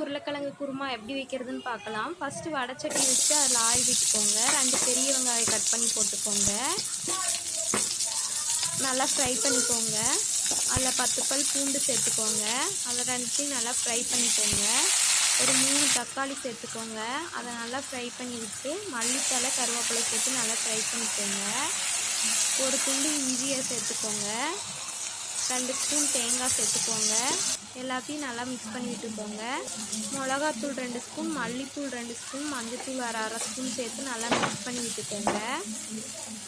உருளைக்கிழங்கு குருமா எப்படி வைக்கிறதுன்னு பார்க்கலாம். ஃபஸ்ட்டு வடச்சட்டி வச்சு அதில் ஆயில் விட்டுக்கோங்க. ரெண்டு பெரிய வெங்காயம் கட் பண்ணி போட்டுக்கோங்க. நல்லா ஃப்ரை பண்ணிக்கோங்க. அதில் பத்து பல் பூண்டு சேர்த்துக்கோங்க. அதை ரெண்டுத்தையும் நல்லா ஃப்ரை பண்ணிக்கோங்க. ஒரு மூணு தக்காளி சேர்த்துக்கோங்க. அதை நல்லா ஃப்ரை பண்ணி விட்டு மல்லித்தலை கருவேப்பிலை சேர்த்து நல்லா ஃப்ரை பண்ணிக்கோங்க. ஒரு துண்டு இஞ்சியை சேர்த்துக்கோங்க. ரெண்டு ஸ்பூன் தேங்காய் சேர்த்துக்கோங்க. எல்லாத்தையும் நல்லா மிக்ஸ் பண்ணி விட்டுக்கோங்க மிளகாத்தூள் ரெண்டு ஸ்பூன் மல்லித்தூள் ரெண்டு ஸ்பூன் மஞ்சத்தூள் அரை அரை ஸ்பூன் சேர்த்து நல்லா மிக்ஸ் பண்ணி விட்டுக்கோங்க.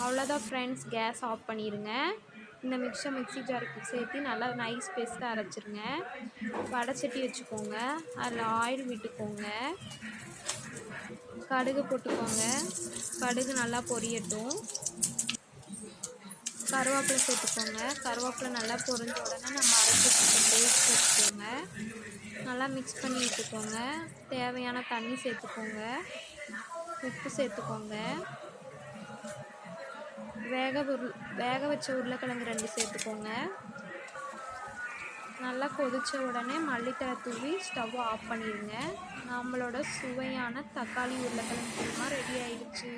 அவ்வளோதான் ஃப்ரெண்ட்ஸ் கேஸ் ஆஃப் பண்ணிடுங்க இந்த மிக்ஸை மிக்ஸி ஜாருக்கு சேர்த்து நல்லா நைஸ் பேஸ்ட்டாக அரைச்சிருங்க. வடைச்சட்டி வச்சுக்கோங்க. அதில் ஆயில் விட்டுக்கோங்க. கடுகு போட்டுக்கோங்க. கடுகு நல்லா பொரியட்டும். கருவேப்பிலை சேர்த்துக்கோங்க. கருவேப்பிலை நல்லா பொரிஞ்ச உடனே நம்ம அரைச்சி பேஸ்ட் சேர்த்துக்கோங்க. நல்லா மிக்ஸ் பண்ணி விட்டுக்கோங்க தேவையான தண்ணி சேர்த்துக்கோங்க. உப்பு சேர்த்துக்கோங்க. வேக உருள் வேக வச்ச உருளைக்கிழங்கு ரெண்டு சேர்த்துக்கோங்க. நல்லா கொதிச்ச உடனே மல்லித்தலை தூவி ஸ்டவ் ஆஃப் பண்ணிடுங்க. நம்மளோட சுவையான தக்காளி உருளைக்கிழங்கு குருமா ரெடி ஆயிடுச்சு.